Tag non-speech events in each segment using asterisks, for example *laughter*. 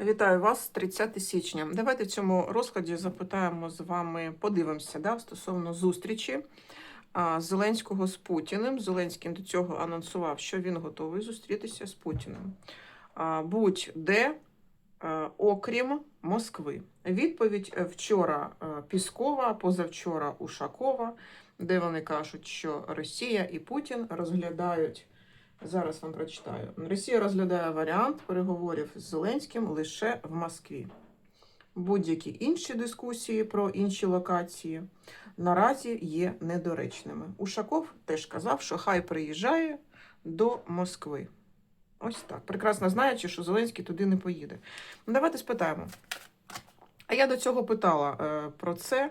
Вітаю вас 30 січня. Давайте в цьому розкладі запитаємо з вами, подивимося да, стосовно зустрічі Зеленського з Путіним. Зеленський до цього анонсував, що він готовий зустрітися з Путіним. Будь-де, окрім Москви. Відповідь вчора Піскова, позавчора Ушакова, де вони кажуть, що Росія і Путін розглядають. Зараз вам прочитаю. Росія розглядає варіант переговорів з Зеленським лише в Москві. Будь-які інші дискусії про інші локації наразі є недоречними. Ушаков теж казав, що хай приїжджає до Москви. Ось так. Прекрасно знаючи, що Зеленський туди не поїде. Давайте спитаємо. А я до цього питала е, про це.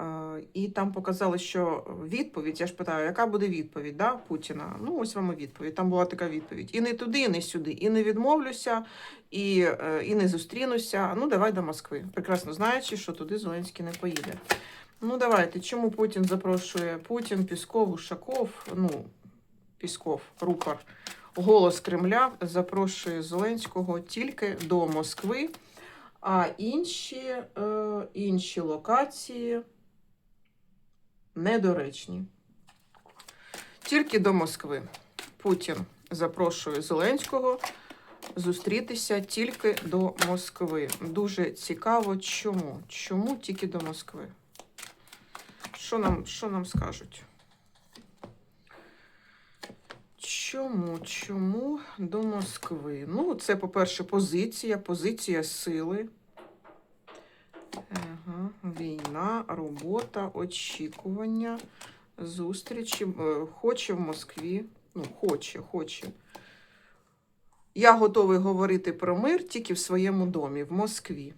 Е, І там показали, що відповідь, я ж питаю, яка буде відповідь да, Путіна? Ну, ось вам і відповідь. Там була така відповідь. І не туди, і не сюди, і не відмовлюся, і, е, і не зустрінуся. Ну, давай до Москви. Прекрасно знаючи, що туди Зеленський не поїде. Ну, давайте. Чому Путін запрошує Путін, Пісков, Ушаков, ну, Пісков, рупор, голос Кремля запрошує Зеленського тільки до Москви, а інші, е, інші локації недоречні. Тільки до Москви. Путін запрошує Зеленського зустрітися тільки до Москви. Дуже цікаво, чому? Чому тільки до Москви? Що нам, що нам скажуть? Чому? Чому до Москви? Ну, це, по-перше, позиція, позиція сили. Війна, робота, очікування, зустрічі. Е, Хоче в Москві. Ну, хоче, хоче. Я готовий говорити про мир тільки в своєму домі, в Москві.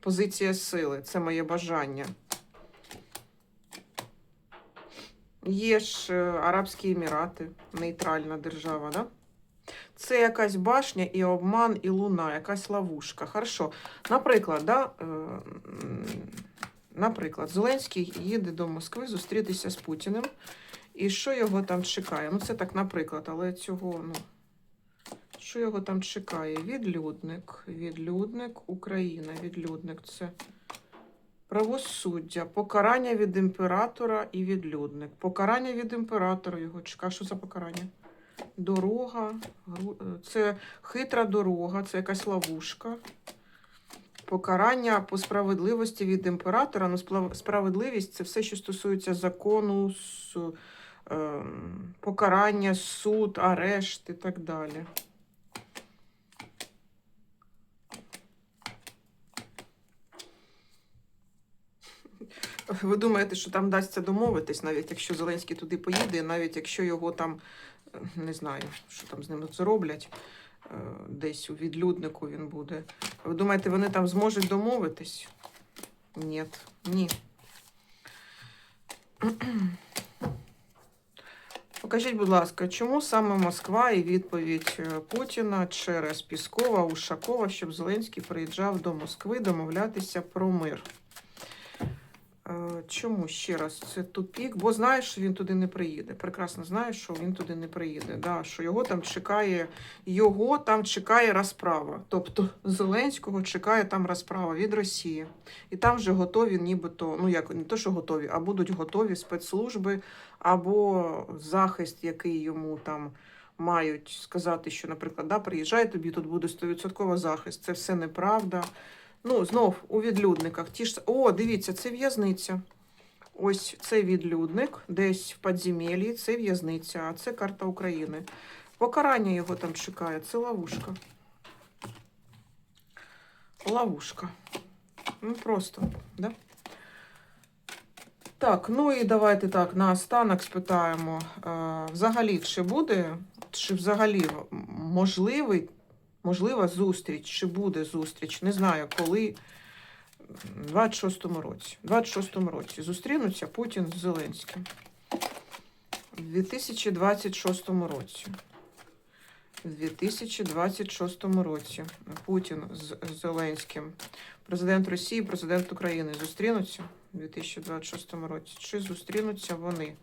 Позиція сили це моє бажання. Є ж е, Арабські Емірати, нейтральна держава, да? Це якась башня і обман, і луна, якась ловушка. Хорошо. Наприклад, да, е, наприклад, Зеленський їде до Москви зустрітися з Путіним. І що його там чекає? Ну, це так, наприклад, але цього, ну. Що його там чекає? Відлюдник, відлюдник, Україна, відлюдник. Це правосуддя, покарання від імператора і відлюдник. Покарання від імператора його чекає. Що за покарання? Дорога, це хитра дорога, це якась ловушка. Покарання по справедливості від імператора. Ну, справедливість це все, що стосується закону, ем, покарання, суд, арешт і так далі. Ви думаєте, що там вдасться домовитись, навіть якщо Зеленський туди поїде, навіть якщо його там не знаю, що там з ним зроблять, е, десь у відлюднику він буде. Ви думаєте, вони там зможуть домовитись? Ні, ні. *clears throat* Покажіть, будь ласка, чому саме Москва і відповідь е, Путіна через Піскова, Ушакова, щоб Зеленський приїжджав до Москви домовлятися про мир? Е, Чому ще раз це тупік? Бо знаєш, що він туди не приїде. Прекрасно знаєш, що він туди не приїде. Да, що його там чекає, його там чекає розправа. Тобто Зеленського чекає там розправа від Росії. І там вже готові, нібито, ну як не то, що готові, а будуть готові спецслужби або захист, який йому там. Мають сказати, що, наприклад, да, приїжджай, тобі тут буде 100% захист. Це все неправда. Ну, знов у відлюдниках. Ті ж... О, дивіться, це в'язниця. Ось це відлюдник, десь в підземеллі, це в'язниця, а це карта України. Покарання його там чекає, це ловушка. Ловушка. Ну, просто, да? Так, ну і давайте так, наостанок спитаємо. е, Взагалі, чи буде, чи взагалі можливий можлива зустріч, чи буде зустріч, не знаю, коли. В 26-му році. В 26-му році зустрінуться Путін з Зеленським. В 2026 році. В 2026 році Путін з Зеленським, президент Росії, президент України зустрінуться у 2026 році. Чи зустрінуться вони?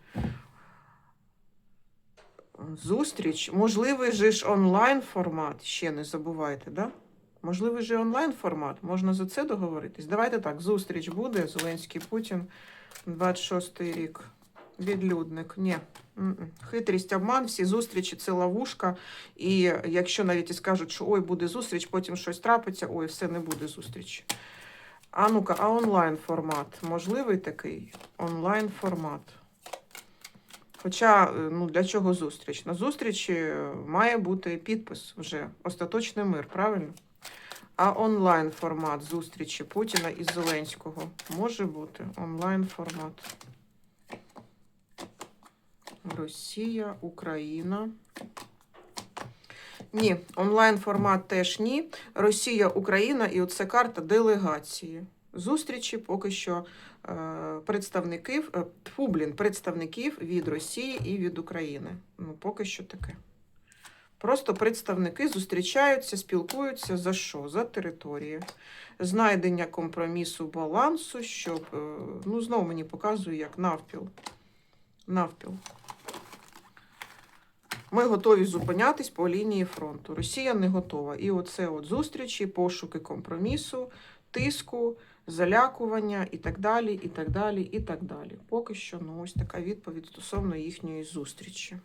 Зустріч, можливий же ж онлайн формат, ще не забувайте, да? Можливо, вже онлайн формат. Можна за це договоритись. Давайте так, зустріч буде. Зеленський Путін, 26-й рік. Відлюдник. Ні. Хитрість, обман, всі зустрічі це ловушка. І якщо навіть і скажуть, що ой, буде зустріч, потім щось трапиться, ой, все не буде зустрічі. А ну-ка, а онлайн формат можливий такий? Онлайн формат. Хоча, е, ну для чого зустріч? На зустрічі е, має бути підпис вже остаточний мир, правильно? А онлайн формат зустрічі Путіна і Зеленського може бути онлайн формат. Росія, Україна. Ні, онлайн формат теж ні. Росія, Україна і оце карта делегації. Зустрічі поки що представників, е, тьфу, блін, представників від Росії і від України. Ну, поки що таке. Просто представники зустрічаються, спілкуються за що? За території. Знайдення компромісу, балансу, щоб, е, ну, знову мені показує, як навпіл. Навпіл. Ми готові зупинятись по лінії фронту. Росія не готова. І оце от зустрічі, пошуки компромісу, тиску, залякування і так далі, і так далі, і так далі. Поки що, ну ось така відповідь стосовно їхньої зустрічі.